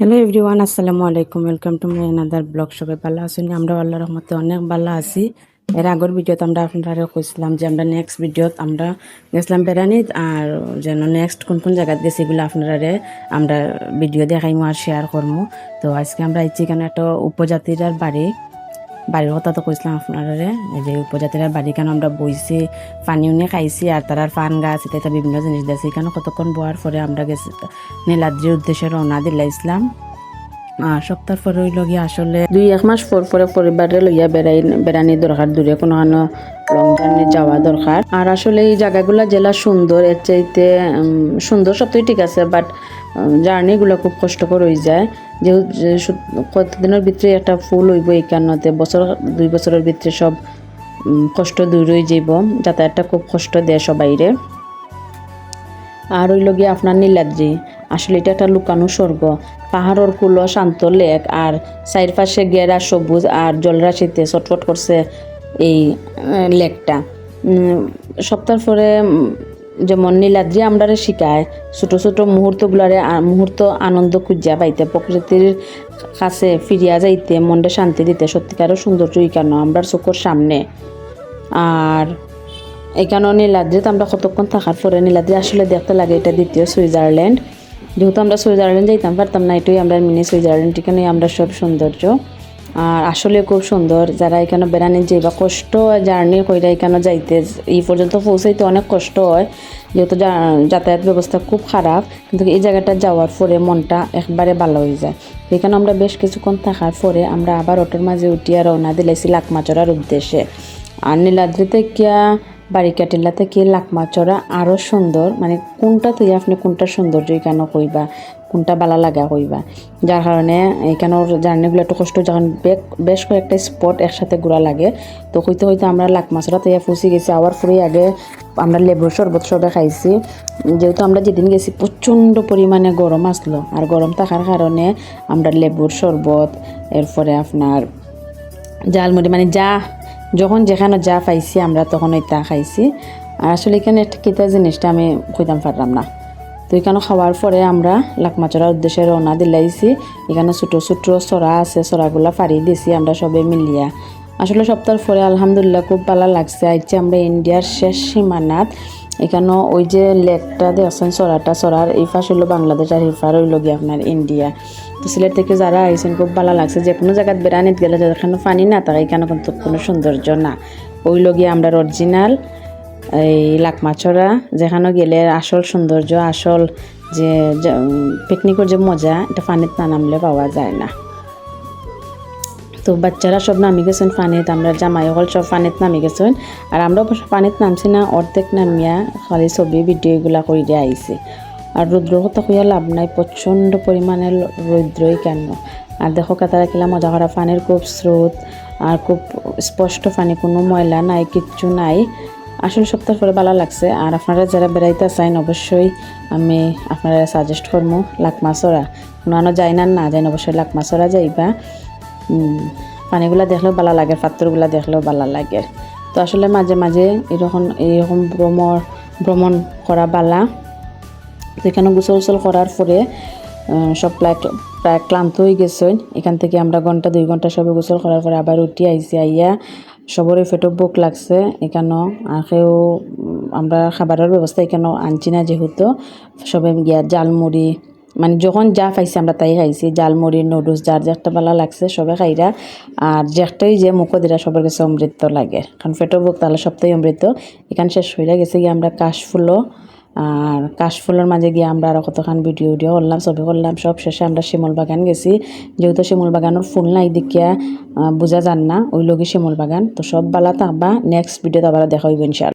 Hello everyone আসসালামু আলাইকুম welcome to my another blog সবাই ভালো আছেন? আমরা আল্লাহ রহমতে অনেক ভালো আছি। এর আগের ভিডিওতে আমরা আপনারা কইছিলাম যে আমরা নেক্সট ভিডিওত আমরা গেছিলাম বেড়ানিত আর যেন নেক্সট কোন কোন জায়গাত গেছি এগুলো আপনারা আমরা ভিডিও দেখাইমো আর শেয়ার করব তো আজকে আমরা এই চিকেন একটা উপজাতির বাড়ি। বাড়ির কথা তো কইসলাম আপনার যে উপজাতিরা বাড়ি কেন আমরা বইছি, পানি উনি খাইছি আর তারার পান গাছ এটা বিভিন্ন জিনিস দিয়েছি এখানে কতক্ষণ বোয়ার পরে আমরা গেছি নীলাদ্রির উদ্দেশ্যে রওনা দিলাইছিলাম আর সপ্তাহ পরে হইল গিয়ে আসলে দুই এক মাস পর পরে পরিবারে লইয়া বেড়াই বেড়ানি দরকার দূরে কোনো লং জার্নি যাওয়া দরকার আর আসলে এই জায়গাগুলো জেলা সুন্দর এর চাইতে সুন্দর সবই ঠিক আছে বাট জার্নিগুলো খুব কষ্টকর হয়ে যায়। যেহেতু কতদিনের ভিতরে একটা ফুল হইব এই কারণতে বছর দুই বছরের ভিতরে সব কষ্ট দূর হয়ে যাইব যাতায়াতটা খুব কষ্ট দেয় সবাইরে আর হইল গিয়ে আপনার নীলাদ্রি। আসলে এটা একটা লুকানো স্বর্গ। পাহাড়ের কুলো শান্ত লেক আর চারিপাশে গেরা সবুজ আর জলরাশিতে ছটফট করছে এই লেকটা। সপ্তাহ পরে যেমন নীলাদ্রি আমরা শিখায়, ছোট ছোট মুহূর্তগুলারে মুহূর্ত আনন্দ খুঁজিয়া পাইতে, প্রকৃতির কাছে ফিরিয়া যাইতে, মনটা শান্তি দিতে সত্যিকারও সৌন্দর্য কেন? আমরা চোখের সামনে। আর এখানেও নীলাদ্রিতে আমরা কতক্ষণ থাকার পরে নীলাদ্রি আসলে দেখতে লাগে, এটা দ্বিতীয় সুইজারল্যান্ড। যেহেতু আমরা সুইজারল্যান্ড যাইতাম, পারতাম না, এটাই আমরা মিনি সুইজারল্যান্ড, এখানে আমরা সব সৌন্দর্য। আর আসলে খুব সুন্দর, যারা এখানে বেড়ানি যে বা কষ্ট জার্নি কইরা এখানে যাইতে। এই পর্যন্ত পৌঁছাইতে অনেক কষ্ট হয়, যেহেতু যাতায়াত ব্যবস্থা খুব খারাপ, কিন্তু এই জায়গাটা যাওয়ার পরে মনটা একবারে ভালো হয়ে যায়। এখানে আমরা বেশ কিছুক্ষণ থাকার পরে আমরা আবার অটোর মাঝে উঠিয়া রওনা দিলাইছি লাকমাচড়ার উদ্দেশ্যে। আর নীলাদ্রিতে কিয়া বারিকাটিল্লা থেকে লাকমাচড়া আরও সুন্দর? মানে কোনটা তুই আপনি কোনটা সৌন্দর্য কেন কইবা? কোনটা বালা লাগা কইবা? যার কারণে এখানের জার্নিগুলো একটু কষ্ট, যখন বেশ কয়েকটা স্পট একসাথে ঘোরা লাগে, তো হইতে হইতে আমরা লাকমাচড়া তৈয়া ফুসি গেছি। আবার ফুরি আগে আমরা লেবুর শরবত সবে খাইছি। যেহেতু আমরা যেদিন গেছি প্রচণ্ড পরিমাণে গরম আসলো, আর গরম থাকার কারণে আমরা লেবুর শরবত, এরপরে আপনার জালমুড়ি মানে যা যখন যেখানে যা পাইছি, আমরা তখন ওই তা খাইছি। আর আসলে এখানে একটা কিতা জিনিসটা আমি কইতাম পারলাম না। তো এখানে খাওয়ার পরে আমরা লাকমাচড়ার উদ্দেশ্যে রওনা দিলাইছি। এখানে ছোটো ছোটো চড়া আছে সরাগুলা ফাড়ি দিয়েছি আমরা সবে মিলিয়া। আসলে সপ্তাহ পরে আলহামদুলিল্লাহ খুব ভালো লাগছে। আইছি আমরা ইন্ডিয়ার শেষ সীমানাত এখানে ওই যে লেকটা দেখছেন চড়াটা চড়ার এই হইল বাংলাদেশ আর এই পার হইল গিয়ে আপনার ইন্ডিয়া। তো সিলেট থেকে যারা আইছেন, খুব ভালো লাগছে। যে কোনো জায়গায় বেড়ানিত গেলে যেখানে পানি না থাকে এখানে কিন্তু কোনো সৌন্দর্য না। ওই লগিয়ে আমরা অরিজিনাল এই লাকমাছড়া যেখানে গেলে আসল সৌন্দর্য, আসল যে পিকনিকের যে মজা, এটা পানিত না নামলে পাওয়া যায় না। তো বাচ্চারা সব নামি গেছেন পানিত আমরা জামাই হল সব পানিত নামি গেছেন। আর আমরা পানিত নামছি না, অর্ধেক নামিয়া খালি ছবি, ভিডিও এগুলা করে দিয়ে আইছি। আর রৌদ্র কথা কইয়া লাভ নাই, প্রচণ্ড পরিমাণে রৌদ্রই কেন? আর দেখো কাতারা কিলা মজা করা পানির খুব স্রোত, আর খুব স্পষ্ট পানি কোনো ময়লা নাই, কিচ্ছু নাই। আসলে সপ্তাহ পরে ভালো লাগছে, আর আপনারা যারা বেড়াইতে চাইন অবশ্যই আমি আপনারা সাজেস্ট করব লাকমাছরা কোনো যায় না না যায় অবশ্যই লাকমাছরা যাইবা। পানিগুলা দেখলেও ভালো লাগে, পাত্রগুলা দেখলেও ভালো লাগে। তো আসলে মাঝে মাঝে এরকম এরকম ভ্রমণ ভ্রমণ করা বালা। তো এখানে গোসল গোসল করার পরে সব প্রায় প্রায় ক্লান্ত হয়ে গেছে। এখান থেকে আমরা ঘণ্টা, দুই ঘণ্টা সবে গোসল করার পরে আবার উঠি, আইসি, আইয়া সবরে ফেটো বুক লাগছে। এখানেও আর কেউ আমরা খাবারের ব্যবস্থা এখানেও আনছি না যেহেতু। সবে গিয়া জালমুড়ি মানে যখন যা পাইছি আমরা তাই খাইছি। জালমুড়ি নুডলস, যার একটা ভালো লাগছে সবে খাইরা। আর যে একটাই যে মুখো দিরা সবার কাছে অমৃত লাগে। কারণ ফেটো বুক তাহলে সপ্তাহে অমৃত। এখানে শেষ হয়ে গেছে গিয়ে আমরা কাশফুলও। আর কাশফুলের মাঝে গিয়ে আমরা আরও কতখান ভিডিও ভিডিও করলাম, ছবি করলাম, সব শেষে আমরা শিমল বাগান গেছি। যেহেতু শিমুল বাগানের ফুল নাই দেখিয়া বোঝা যান না, ওই লগি শিমল বাগান। তো সব বালা থাকবা নেক্সট ভিডিওতে আবার দেখা হইব ইনশাআল্লাহ।